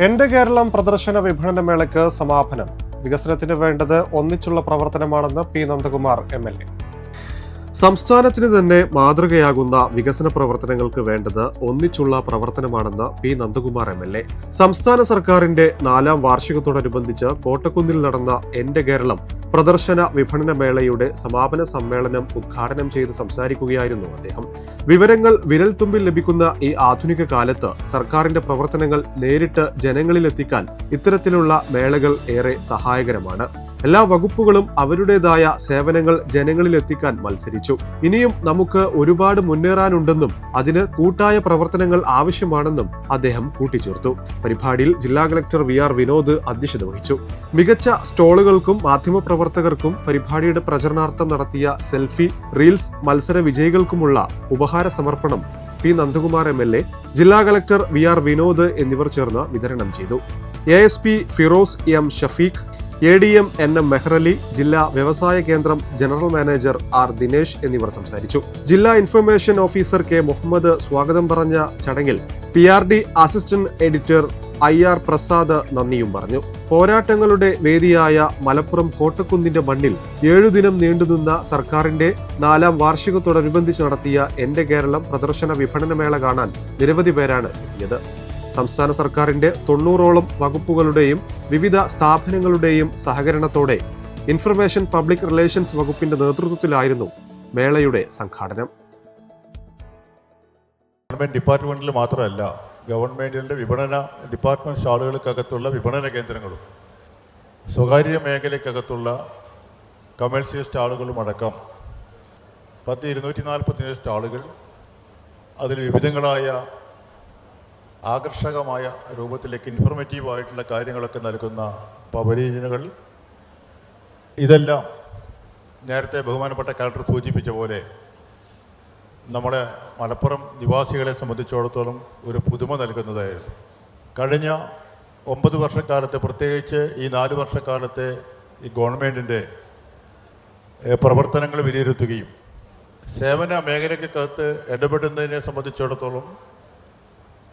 എന്റെ കേരളം പ്രദർശന വിപണന മേളയ്ക്ക് സമാപനം. വികസനത്തിന് വേണ്ടത് ഒന്നിച്ചുള്ള പ്രവർത്തനമാണെന്ന് P Nandakumar M L A. സംസ്ഥാനത്തിന് തന്നെ മാതൃകയാകുന്ന വികസന പ്രവർത്തനങ്ങൾക്ക് വേണ്ടത് ഒന്നിച്ചുള്ള പ്രവർത്തനമാണെന്ന് P Nandakumar M L A. സംസ്ഥാന സർക്കാരിന്റെ നാലാം വാർഷികത്തോടനുബന്ധിച്ച് കോട്ടക്കുന്നിൽ നടന്ന എന്റെ കേരളം പ്രദർശന വിപണന മേളയുടെ സമാപന സമ്മേളനം ഉദ്ഘാടനം ചെയ്ത് സംസാരിക്കുകയായിരുന്നു അദ്ദേഹം. വിവരങ്ങൾ വിരൽത്തുമ്പിൽ ലഭിക്കുന്ന ഈ ആധുനിക കാലത്ത് സർക്കാരിന്റെ പ്രവർത്തനങ്ങൾ നേരിട്ട് ജനങ്ങളിലെത്തിക്കാൻ ഇത്തരത്തിലുള്ള മേളകൾ ഏറെ സഹായകരമാണ്. എല്ലാ വകുപ്പുകളും അവരുടേതായ സേവനങ്ങൾ ജനങ്ങളിൽ എത്തിക്കാൻ മത്സരിച്ചു. ഇനിയും നമുക്ക് ഒരുപാട് മുന്നേറാനുണ്ടെന്നും അതിന് കൂട്ടായ പ്രവർത്തനങ്ങൾ ആവശ്യമാണെന്നും അദ്ദേഹം കൂട്ടിച്ചേർത്തു. പരിപാടിയിൽ ജില്ലാ കളക്ടർ വി ആർ വിനോദ് അധ്യക്ഷത വഹിച്ചു. മികച്ച സ്റ്റോളുകൾക്കും മാധ്യമപ്രവർത്തകർക്കും പരിപാടിയുടെ പ്രചരണാർത്ഥം നടത്തിയ സെൽഫി റീൽസ് മത്സര വിജയികൾക്കുമുള്ള ഉപഹാര സമർപ്പണം P Nandakumar M L A ജില്ലാ കളക്ടർ വി ആർ വിനോദ് എന്നിവർ ചേർന്ന് വിതരണം ചെയ്തു. A S P Firoz M Shafeeq A D M N M Mehrali ജില്ലാ വ്യവസായ കേന്ദ്രം ജനറൽ മാനേജർ ആർ ദിനേശ് എന്നിവർ സംസാരിച്ചു. ജില്ലാ ഇൻഫർമേഷൻ ഓഫീസർ കെ മുഹമ്മദ് സ്വാഗതം പറഞ്ഞ ചടങ്ങിൽ P R D assistant editor I R Prasad നന്ദിയും പറഞ്ഞു. പോരാട്ടങ്ങളുടെ വേദിയായ മലപ്പുറം കോട്ടക്കുന്നിന്റെ മണ്ണിൽ ഏഴുദിനം നീണ്ടുനിന്ന സർക്കാരിന്റെ നാലാം വാർഷികത്തോടനുബന്ധിച്ച് നടത്തിയ എന്റെ കേരളം പ്രദർശന വിപണനമേള കാണാൻ നിരവധി പേരാണ് എത്തിയത്. സംസ്ഥാന സർക്കാരിന്റെ തൊണ്ണൂറോളം വകുപ്പുകളുടെയും വിവിധ സ്ഥാപനങ്ങളുടെയും സഹകരണത്തോടെ ഇൻഫർമേഷൻ പബ്ലിക് റിലേഷൻസ് വകുപ്പിന്റെ നേതൃത്വത്തിലായിരുന്നു മേളയുടെ സംഘാടനം. ഗവൺമെന്റ് ഡിപ്പാർട്ട്മെന്റിൽ മാത്രമല്ല ഗവൺമെന്റിന്റെ വിപണന ഡിപ്പാർട്ട്മെന്റ് സ്റ്റാളുകൾക്കകത്തുള്ള വിപണന കേന്ദ്രങ്ങളും സ്വകാര്യ മേഖലയ്ക്കകത്തുള്ള കമേഴ്ഷ്യൽ സ്റ്റാളുകളും അടക്കം പത്ത് ഇരുന്നൂറ്റി നാൽപ്പത്തിയേഴ് സ്റ്റാളുകൾ അതിൽ വിവിധങ്ങളായ ആകർഷകമായ രൂപത്തിലേക്ക് ഇൻഫർമേറ്റീവ് ആയിട്ടുള്ള കാര്യങ്ങളൊക്കെ നൽകുന്ന പവലീനുകൾ ഇതെല്ലാം നേരത്തെ ബഹുമാനപ്പെട്ട കളക്ടർ സൂചിപ്പിച്ച പോലെ നമ്മുടെ മലപ്പുറം നിവാസികളെ സംബന്ധിച്ചിടത്തോളം ഒരു പുതുമ നൽകുന്നതായിരുന്നു. കഴിഞ്ഞ ഒമ്പത് വർഷക്കാലത്തെ പ്രത്യേകിച്ച് ഈ നാല് വർഷക്കാലത്തെ ഈ ഗവൺമെന്റിന്റെ പ്രവർത്തനങ്ങൾ വിലയിരുത്തുകയും സേവന മേഖലയ്ക്കകത്ത് ഇടപെടുന്നതിനെ സംബന്ധിച്ചിടത്തോളം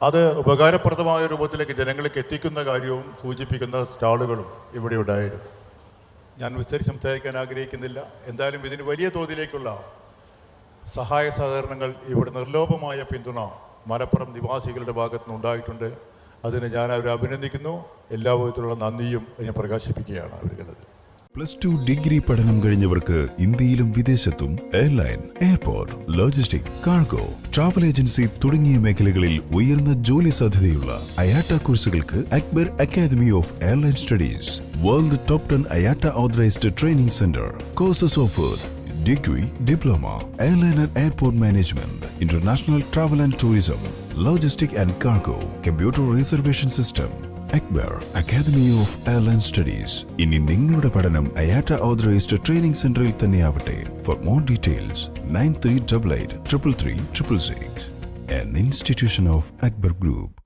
അത് ഉപകാരപ്രദമായ രൂപത്തിലേക്ക് ജനങ്ങളിലേക്ക് എത്തിക്കുന്ന കാര്യവും സൂചിപ്പിക്കുന്ന സ്റ്റാളുകളും ഇവിടെ ഉണ്ടായിരുന്നു. ഞാൻ വിസ്തരിച്ച് സംസാരിക്കാൻ ആഗ്രഹിക്കുന്നില്ല. എന്തായാലും ഇതിന് വലിയ തോതിലേക്കുള്ള സഹായ സഹകരണങ്ങൾ ഇവിടെ നിർലോഭമായ പിന്തുണ മലപ്പുറം നിവാസികളുടെ ഭാഗത്തു നിന്നുണ്ടായിട്ടുണ്ട് അതിന് ഞാൻ അവരെ അഭിനന്ദിക്കുന്നു. എല്ലാ വിധത്തിലുള്ള നന്ദിയും ഞാൻ പ്രകാശിപ്പിക്കുകയാണ്. അവർക്കുള്ളത് പ്ലസ് ടു ഡിഗ്രി പഠനം കഴിഞ്ഞവർക്ക് ഇന്ത്യയിലും വിദേശത്തും airline airport logistic cargo travel agency തുടങ്ങിയ മേഖലകളിൽ ഉയർന്ന ജോലി സാധ്യതയുള്ള അയാട്ട കോഴ്സുകൾക്ക് Akbar Academy of Airline Studies world top ten IATA authorised training centre courses offered degree diploma airline and airport management international travel and tourism logistic and cargo computer reservation system, Akbar Academy of Airline Studies ഇനി നിങ്ങളുടെ പഠനം IATA authorised training സെന്ററിൽ തന്നെയാവട്ടെ. For more details nine three double eight triple three triple six an institution of Akbar Group.